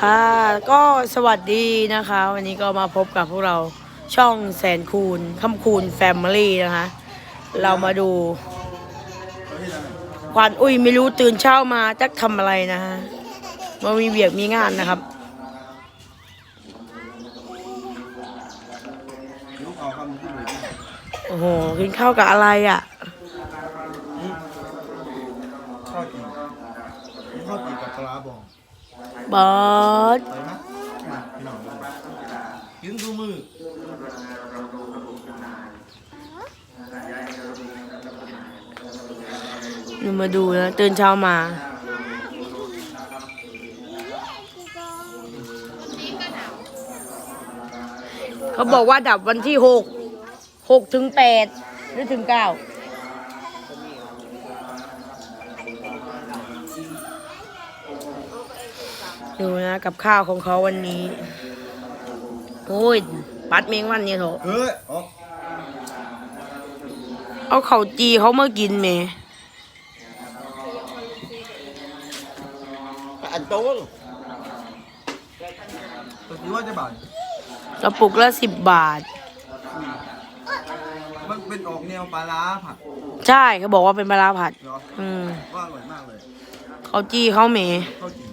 ค่ะ ก็สวัสดีนะคะ วันนี้ก็มาพบกับพวกเราช่องแสนคูณคำคูณแฟมิลี่นะคะ เรามาดูควันอุ้ยไม่รู้ตื่นเช้ามาจะทำอะไรนะฮะมามีเบียกมีงานนะครับโอ้โหกินข้าวกับอะไรอะ ข้าวจีข้าวจีกับปลาบอง บอสไปไหมมาพี่น้งกินดูมือหนูมาดูนะตื่นเช้ามาเขาบอกว่าดับวันที่หกหกถึงแปดหรือถึงเก้า ดูนะกับข้าวของเขาวันนี้ โอ้ย ปัดเมงวันนี้เถอะเฮ้ยออกเอาเขาวจีเขามากินแหมอันโตลตัวที่ว่าจะบาดกระปุกละสิบบาท มันเป็นออกแนวปลาร้าผัดใช่เขาบอกว่าเป็นปลาร้าผัด เหรออืม ว่าอร่อยมากเลย เขาจีเขาแหมข้าวจี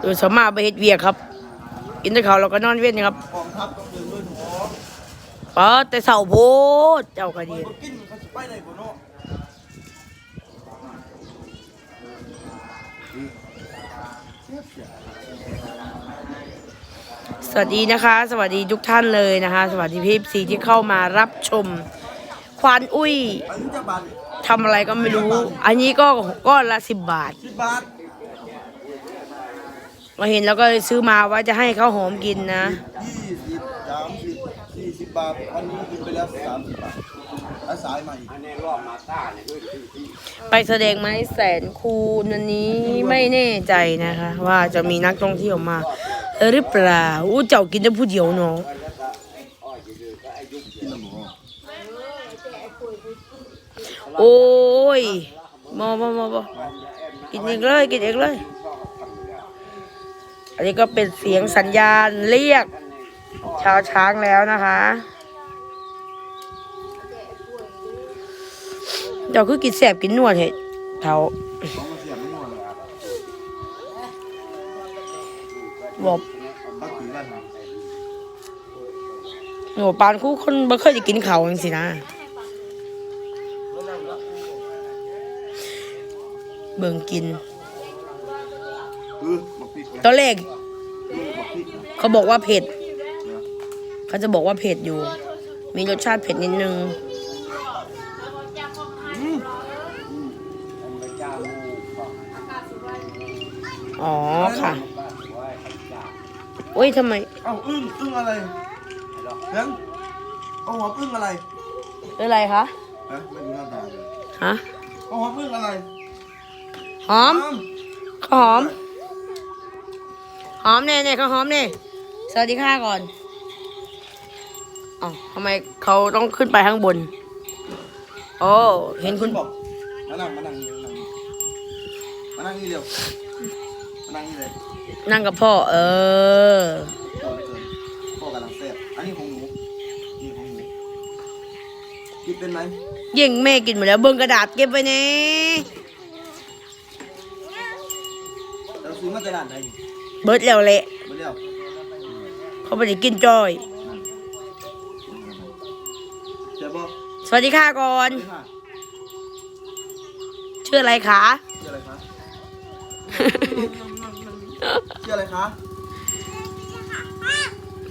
โดยสวนมากไปเฮ็ดเวียกครับ กินแต่เขาวเราก็นอนเว้นครับกองทัพต้องดื่มด้วยหอมเปิดแต่เสาโพดเจ้าก็ดีบ่กินเขาจะไปไหนบ่เนาะสวัสดีนะคะ สวัสดีทุกท่านเลยนะคะ สวัสดีพี่ซีที่เข้ามารับชม ควานอุ้ยอันนี้จะบา ททำอะไรก็ไม่รู้ อันนี้ก็ก้อนละสิบบาทสิบบาทมาเห็นแล้วก็เลยซื้อมาว่าจะให้ข้าวหอมกินนะยี่สิบสามสิบสี่สิบบาทอันนี้กินไปแล้วสามสิบบาทแล้วสายมาอีกไปแสดงไม้แสนคูณวันนี้ไม่แน่ใจนะคะ ว่าจะมีนักท่องเที่ยวมาหรือเปล่าอู้เจ้ากินได้ผู้เดียวเนาะ กินแล้วบ่ โอ้ยมอมอมอมอกินเองเลย กินเองเลย อันนี้ก็เป็นเสียงสัญญาณเรียก ชาวช้างแล้วนะคะเจ้าคือกินแสบกินนวดเหตุเท่าบอกข้าวจีบ้านเราโหปานคู่คนบ่เคยจะกินเขาวจังสินะ เบิ่งกินเออบักพริกตอนแรกบักพริกเขาบอกว่าเผ็ด เขาจะบอกว่าเผ็ดอยู่ มีรสชาติเผ็ดนิดนึง อ๋อค่ะ โอ้ยทำไม เอ้าอึ้งอึ้งอะไรเห็นเอาหัวอึ้งอะไรเป็นไรคะ ฮะไม่ดูหน้าตาเลยฮะ เอาหัวอึ้งอะไร หอมข้าวหอม หอมเน่เน่ข้าวหอมเน่สวัสดีค่ะก่อนอ๋อทำไมเขาต้องขึ้นไปข้างบน โอ้เห็นคุณบอกมานั่งมานั่งนี่มานั่งนี่เร็วมานั่งนี่เลยนั่งกับพ่อ เออพ่อเกินพ่อกำลังแซ่บอันนี้ของหนูนี่ของหนูกินเป็นไหมยิ่งแม่กินหมดแล้วเบิ่งกระดาษเก็บไปนี่เราาตลาดไหนนี่เบิดแล้วแหละมาเร็วเขาไปกินจ้อย เจ็บบ่สวัสดีค่ะก่อนเจ็บค่ะชื่ออะไรคะ ชื่ออะไรคะ ชื่ออะไรคะ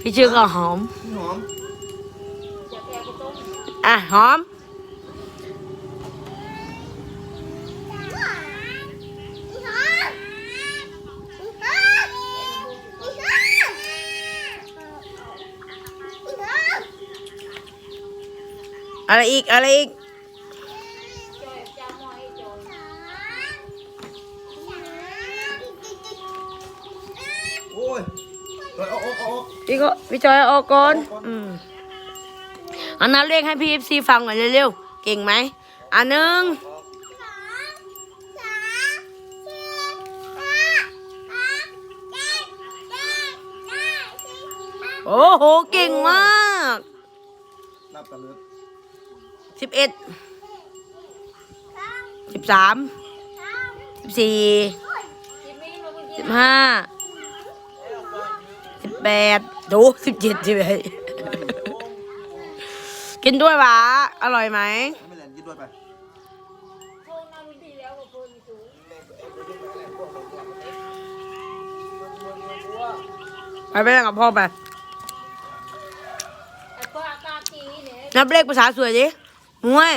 พี่ชื่อก็หอม พี่หอม อะหอม อะไรอีก อะไรอีก โอ้ยเออโอ้โอ้โอ้พี่ก็พี่จอยเอาออกก่อนอืมอันนั้นเลขให้พี่เอฟซีฟังหน่อยเร็วๆ เก่งไหมอันหนึ่งโอ้โห เก่งมาก นับกันเลย สิบเอ็ดสิบสามสิบสี่สิบห้าสิบแปดดูสิบเจ็ดสิบแปดกินด้วยหวะอร่อยไหมไม่เล่นกินด้วยไปไปไปเล่นกับพ่อไปนับเลขภาษาสวยดิ มวย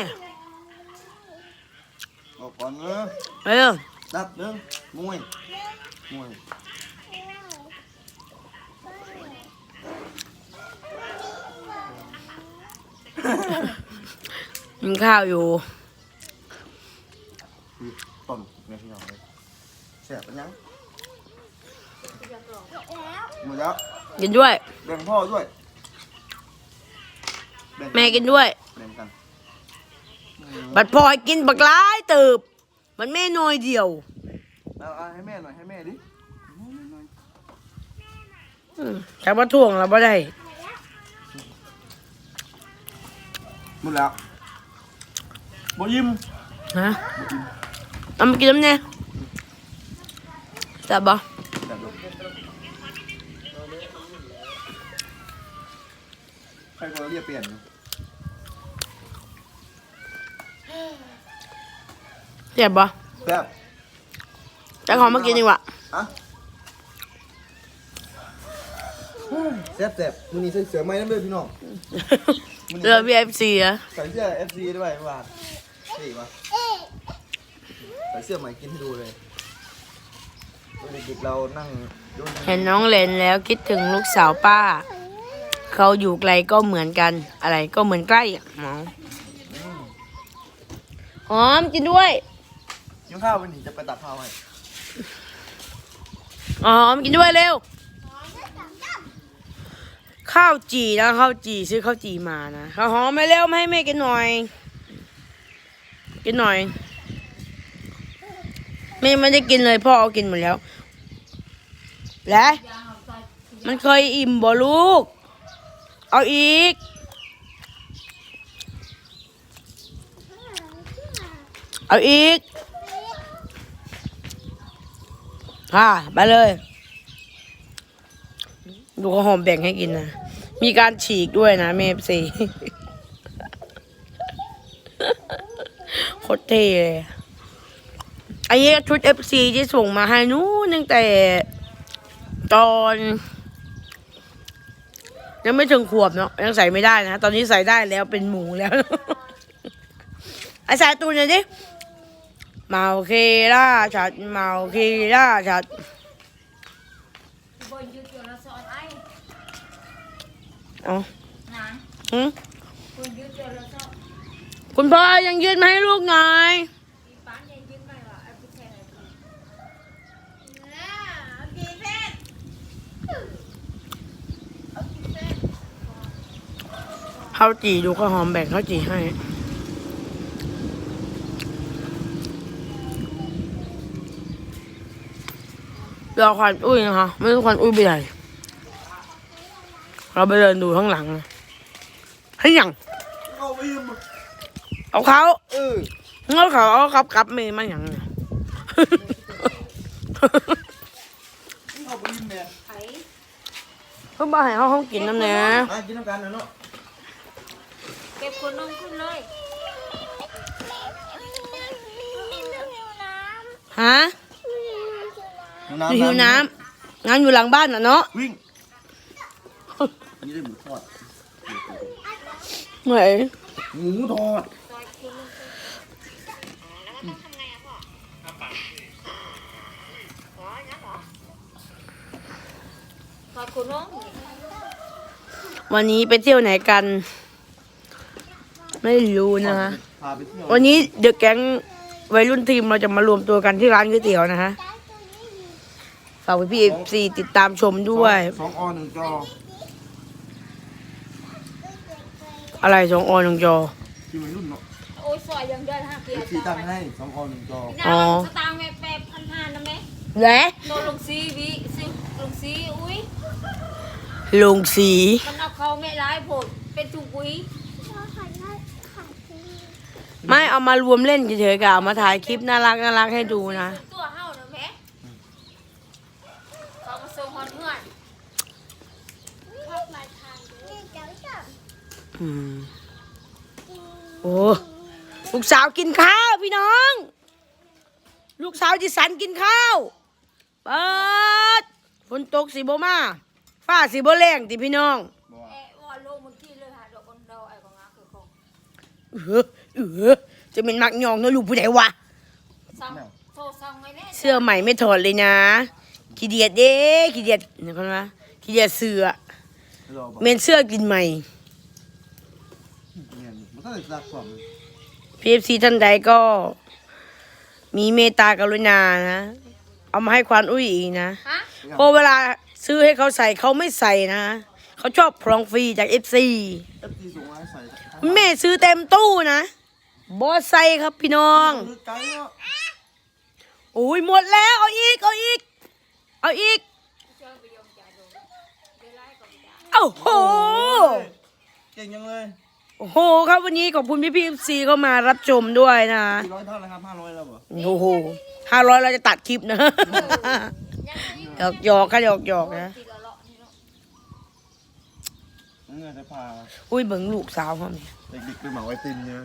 ออกก่อนเนอะเออนับหนึ่งมวยมวยกินข้าวอยู่คือต้นเนี่ยพี่น้องเลยแสบเป็นยังหมดแล้วกินด้วย แบ่งพ่อด้วยบ่งแม่กินด้วย แบ่งกัน บัดพลอยกินบักร้ายตืบมันแม่น้อยเดียวเอาเอาให้แม่หน่อยให้แม่ดิอืมแต่ว่าถ่วงเราบ่ได้หมดแล้วบ่ยิ้มฮะเอามากินน้ำเนี่ยจับบ่แบบลูกใครคนเรียกเปลี่ยน เจ็บบ่แบบจะขอมากินดีกว่าอะแซ่บแซ่บๆมื้อนี้ใส่เสื้อไหมน้ำเลือดพี่น้องเรือ VFC อะใส่เสื้อ FC ด้วยเมื่อวานนี่มาใส่เสื้อใหม่กินให้ดูเลยเด็กๆเรานั่งดูเห็นน้องเลนแล้วคิดถึงลูกสาวป้า เขาอยู่ไกลก็เหมือนกัน อะไรก็เหมือนใกล้อะหมอ หอมกินด้วยยิ้มข้าววันนี้จะไปตัดข้าวให้หอมกินด้วยเร็ว ข้าวจีนะข้าวจีซื้อข้าวจีมานะข้าวหอมไม่เร็วมาให้แม่กินหน่อย กินหน่อยแม่ไม่ได้กินเลยพ่อเอากินหมดแล้ว และ มันเคยอิ่มบ่ลูก เอาอีก เอาอีกค่ะไปเลย ดูเขาหอมแบ่งให้กินนะ มีการฉีกด้วยนะเมฟซีโคตรเท่เลยอันนี้ชุดเอฟซีที่ส่งมาให้นู้นตั้งแต่ตอนยังไม่ถึงขวบเนาะยังใส่ไม่ได้นะ ตอนนี้ใส่ได้แล้วเป็นหมูแล้วไอ้สายตูนหน่อยดิ เมาเคล่าชัดเมาเคล่าชัด Bồi dư cho nó sợ ai เอา Nè หืม Bồi dư cho nó sợ คุณพ่อยังยืนมาให้ลูกหน่อย Đi bán nhanh dư mày là em cứ xe này Nè Kỳ phết ข้าวจี่ดูข้าวหอมแบ่งข้าวจี่ให้ รอควันอุ้ยนะคะไม่รู้ควันอุ้ยไปไหนเราไปเดินดูข้างหลังนะให้หยังเอาไปยิ้มเอาเขาเออเอาเขาเอาครับกลับเมย์มาหยังเนี่ยเอาไปยิ้มเนี่ย Thấy เพิ่งบอกให้เขาห้องกินน้ำเนี้ยมากินน้ำกันนะเนาะ Kẹp của nông ขึ้นเลยฮะ อยู่หิวน้ำงานอยู่หลังบ้านน่ะเนาะวิ่งอันนี้ได้หมูทอดเหนื่อยหมูทอด Thọt của nông วันนี้ไปเที่ยวไหนกัน ไม่รู้นะคะพาไปเที่ยววันนี้เดอะแก๊งวัยรุ่นทีมเราจะมารวมตัวกันที่ร้านก๋วยเตี๋ยวนะคะฝฝากพี่เอฟซีติดตามชมด้วย สองอหนึ่งจออะไรสองออนหนึ่งจอ ที่มันรุ่นเนาะโอ้ยซอยยังเดินห้าเกียร์ที่ตั้งให้สองอหนึ่งจอหน้าอ๋อสตางค์แม่แปดพันห้านะแม่และโดนลงซีวิซิลงซีอุ้ยลงสี มันเอาเขาแม่ร้ายโผดเป็นถุงอุ้ยไม่เอามารวมเล่นเฉยๆกับเอามาถ่ายคลิปน่ารักน่ารักให้ดูนะตัวเฮานะแม่เขามาส่งฮอนเพื่อน อืม โอ้ลูกสาวกินข้าวพี่น้อง ลูกสาวจิสันกินข้าวเปิดฝนตกสีโบมาฟ้าสีโบแรงติพี่น้องบอกว่าเอ๊ะว่าโลมันที่เลยหาดอกคนเดาไอ้ของงาคือของเออเออจะเป็นมักยองเนอะลูกผู้ใดวะซังโทรซังไงแน่เสื้อใหม่ไม่ถอดเลยนะขี้เดียดเด้ขี้เดียดเดี๋ยวก่อนนะขี้เดียดเสื้อรอบอกเมนเสื้อกินใหม่ เนี่ยมันก็เลยรักสองพีเอฟซีท่านใดก็ มีเมตตากรุณานะ เอามาให้ควานอุ้ยอีกนะฮะเพราะเวลาซื้อให้เขาใส่เขาไม่ใส่นะเขาชอบพรองฟรีจากเอฟซีเอฟซีส่งมาให้ใส่แม่ซื้อเต็มตู้นะบอสใส่ครับพี่น้องคือไกด์เนาะโอ้ยหมดแล้วเอาอีกเอาอีก เอาอีกเชิญไปยอมจ่ายโดนเดี๋ยวไล่ก่อนจ่ายโอ้โห เก่งยังเลย โอ้โหครับวันนี้ขอบคุณพี่พีเอฟซีเข้ามารับชมด้วยนะสี่ร้อยเท่าไหร่ครับห้าร้อยแล้วเหรอโอ้โหห้าร้อยเราจะตัดคลิปนะยังไม่หยอกหยอกค่ะหยอกหยอกนะทีละเลาะนี่เนาะเงินจะพาอุ้ยเบิ่งลูกสาวเขาเนี่ยเด็กๆไปเหมาไอติมเนี่ย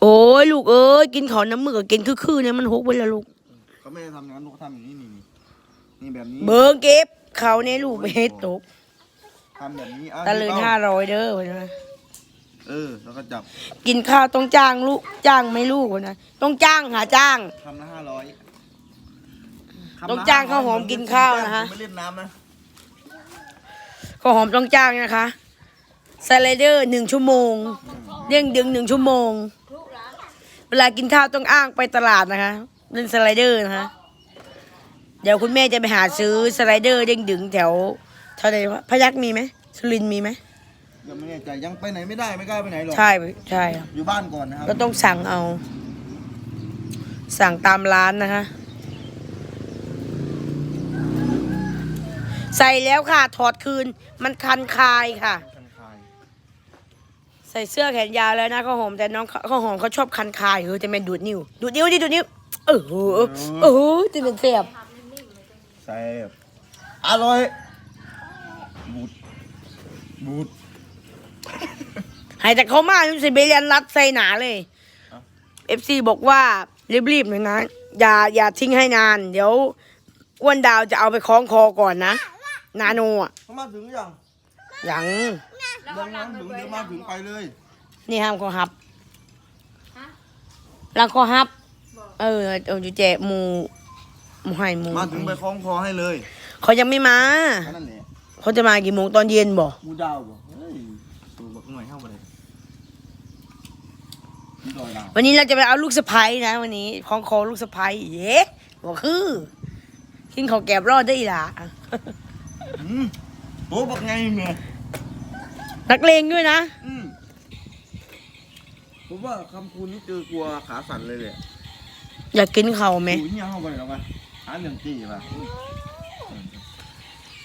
โอ้ยลูกเอ้ยกินขอน้ำมือกับกินคือๆเนี่ยมันหกไปแล้วลูกเขาไม่ได้ทำอย่างนั้นเขาทำอย่างนี้นี่นี่นี่แบบนี้เบิ่งเก็บเขาเนี่ยลูกไปเฮ็ดตก ทำแบบนี้อ่ตะลึงห้าร้อยเด้อวะนะเออ แล้วก็จับกินข้าวต้องจ้างลูกจ้างไหม่ลูกวะนะต้องจ้างหาจ้าง คำละห้าร้อยต้องจ้างข้าวหอมกินข้าวนะฮะ ไม่เล่นน้ำนะข้าวหอมต้องจ้างนะคะสไลเดอร์หนึ่งชั่วโมงเด้งดึงหนึ่งชั่วโมงลูกหลานเวลากินข้าวต้องอ้างไปตลาดนะคะเล่นสไลเดอร์นะคะเดี๋ยวคุณแม่จะไปหาซื้อสไลเดอร์เด้งดึงแถวเท่าไหร่วะพยักมีไหมสุรินทร์มีไหมยังไม่แน่ใจยังไปไหนไม่ได้ไม่กล้าไปไหนหรอกใช่ใช่ครับอยู่บ้านก่อนนะครับก็ต้องสั่งเอา สั่งตามร้านนะคะ ใส่แล้วค่ะ ถอดคืน มันคันคายค่ะคันคายใส่เสื้อแขนยาวแล้วนะข้าวหอมแต่น้องข้าวหอมเขาชอบคันคายเออจะเป็นดูดนิ้ว ดูดนิ้วดิดูดนิ้วเออเออเออจะเป็นเสียบแซ่บอร่อยบูด บูดให้แต่เขามาจนสิเบเรียนรัดใส่หนาเลยเอ้าเอฟซีบอกว่ารีบๆหน่อยนะ อย่าอย่าทิ้งให้นาน เดี๋ยวอ้วนดาวจะเอาไปคล้องคอก่อนนะ นาโนอะเขามาถึงหรือยังยังแล้วยัก็งลัมางถึงไปเดี๋ยวมาถึงไปเลย นี่ห้ามเขาฮับฮะแล้วเขาฮับบอกเออเอาอยู่แจกหมูหมูให้หมูมาถึงไปคล้องคอให้เลย เขายังไม่มาแค่นั้นแหละ เขาจะมากี่โมงตอนเย็นบ่มูดาวบ่เฮ้ยตัวบักหน่อยเข้ามาเลยนี่ดอยดาววันนี้เราจะไปเอาลูกสะพ้ยนะ วันนี้คล้องคอลูกสะพ้ยเย้บอกคือกินข้าวแกบรอดได้อีหล่ะอืมตัวบักไงเมียนักเลงด้วยนะอืมผมว่าคำคูณนี่เจอกลัวขาสั่นเลยเลยอยากกินเขาวไหมดูเหี้ยเข้าไปหรอวะหาเรื่องจี้ป่ะ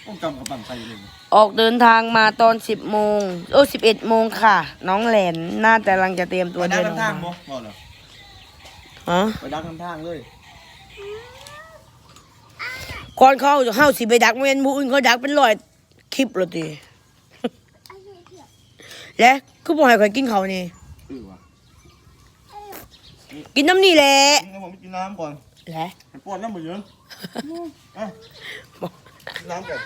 ต้องกำกับปั่นใส่เลยออกเดินทางมาตอนสิบโมงโอ้สิบเอ็ดโมงค่ะ น้องแหลนน่าจะกำลังจะเตรียมตัวไปดัเดิกนออกทางมาบ่บ่เหรอฮะไปดักทางเลยก่อนเข้าเข้าสิไปดักเมนหมูอื่นเขาดักเป็นร้อยคลิปเลยตีและคือบอกให้ข่อยกินเขาวนี่ เออว่ะกินน้ำนี่แหละงั้นผมไปกินน้ำก่อนและให้ป้อนน้ำมือเยอะอะ น้ำก่อน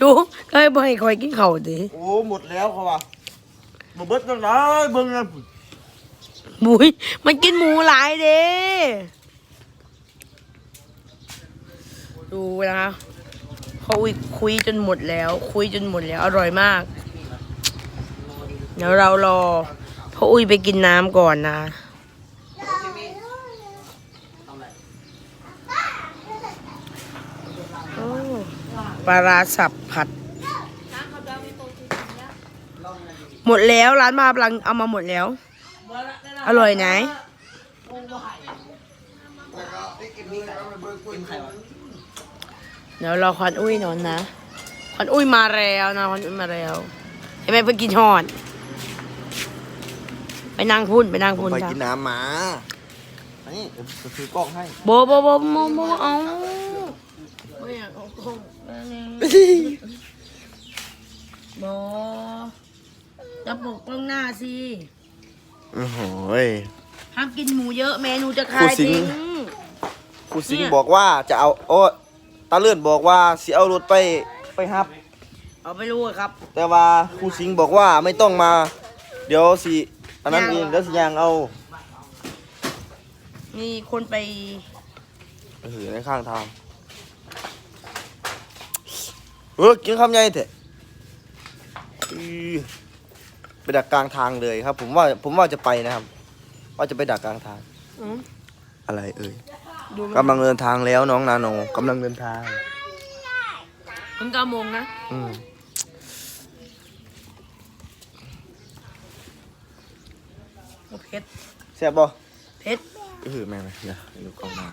ดูก็ให้บอกให้ข่อยกินเขาวตีโอ้หมดแล้วเขาว่ะบ่เบิดจังได้เบิ่งนะบุยมันกินหมูหลายเด้ดูนะคะเขาอุยคุยจนหมดแล้ว คุยจนหมดแล้ว อร่อยมาก เดี๋ยวเรารอพ่ออุ้ยไปกินน้ำก่อนนะ ปลาร้าสับผัดช้างเขาจะมีโตคือจริงแล้วหมดแล้วร้านมาพลังเอามาหมดแล้ว อร่อยไหนเดี๋ยวรอควันอุ้ยนอนนะควันอุ้ยมาแล้วนะควันอุ้ยมาแล้วเห็นไหมเพิ่งกินหอน ไปนั่งพุ่นไปนั่งผมพุ่นไปจ้ะกินน้ำมานี่เดี๋ยวจะซื้อกล้องให้โบโบโบโบโบเอาไม่อยากเอากล้อง โบจะปกกล้องหน้าสิ โอ้โหห้ามกินหมูเยอะเมนูจะคาครูยสิทิ้งงครูสิงเนี่ยห์บอกว่าจะเอาโอ้ตาเลื่อนบอกว่าสิเอารถไปไปฮับ เอาไปรู้ครับ แต่ว่าครูสิงห์บอกว่าไม่ต้องมา เดี๋ยวสิอันนั้นย่างเองเดี๋ยวสิยางเอามีคนไป เออในข้างทาง เออกินคำใหญ่เถอะอื้อไปดักกลางทางเลยครับ ผมว่าผมว่าจะไปนะครับ ว่าจะไปดักกลางทาง อืมอะไรเอ่ยดูมันกำลังเดินทางแล้วน้องนาโนกำลังเดินทาง มันเก้าโมงนะอืมโอเพชรแซ่บบ่เพชร เออแม่งเลยเดี๋ยวอยู่กล้องหน้า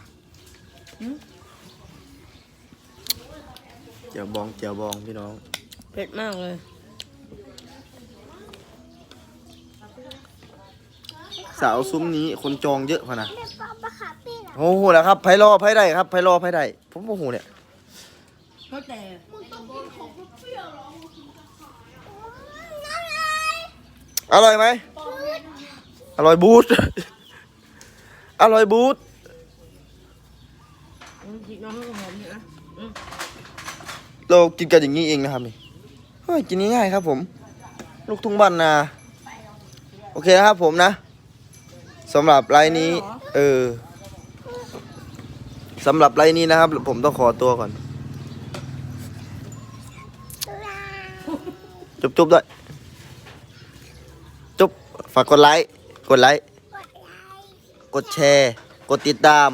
อืมเจียวบองเจียวบองพี่น้องเพชรมากเลย สาวซุ้มนี้คนจองเยอะพะนะโอ้โหแล้วครับไพรอไพได้ครับไพรอไพได้ผมโอ้โหเนี่ยเขาแต่อร่อยไหมอร่อยบูทอร่อยบูทอืมจิกน้องให้หอมอยู่นะอืม เรากินกันอย่างนี้เองนะครับนี่เฮ้ยกินง่ายๆครับ ผม ลูกทุ่งบ้านนาโอเคนะครับผมนะสำหรับไลน์นี้ เออสำหรับไลน์นี้นะครับ ผมต้องขอตัวก่อน จุ๊บจุบด้วย จุ๊บฝากกดไลค์กดไลค์กดแชร์ กดติดตาม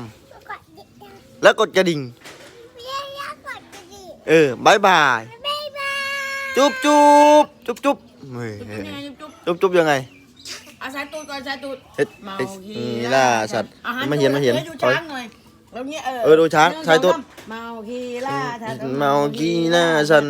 แล้วกดกระดิ่ง เออบายบายจุ๊บจุ๊บจุ๊บจุ๊บเฮ้ยจุ๊บยังไงจุ๊บจุ๊บจุ๊บยังไงเอาสายตูดก่อนสายตูดเฮ็ดเมาเฮ็ดคีนี่ล่าสัตว์อาหารมาเห็นมาเห็นให้ดูช้างหน่อยแล้วเนี้ยเออเออดูช้างหนึ่สายตูดสองสามเมาคีล่าสัตว์เมาขี้หน้าสัน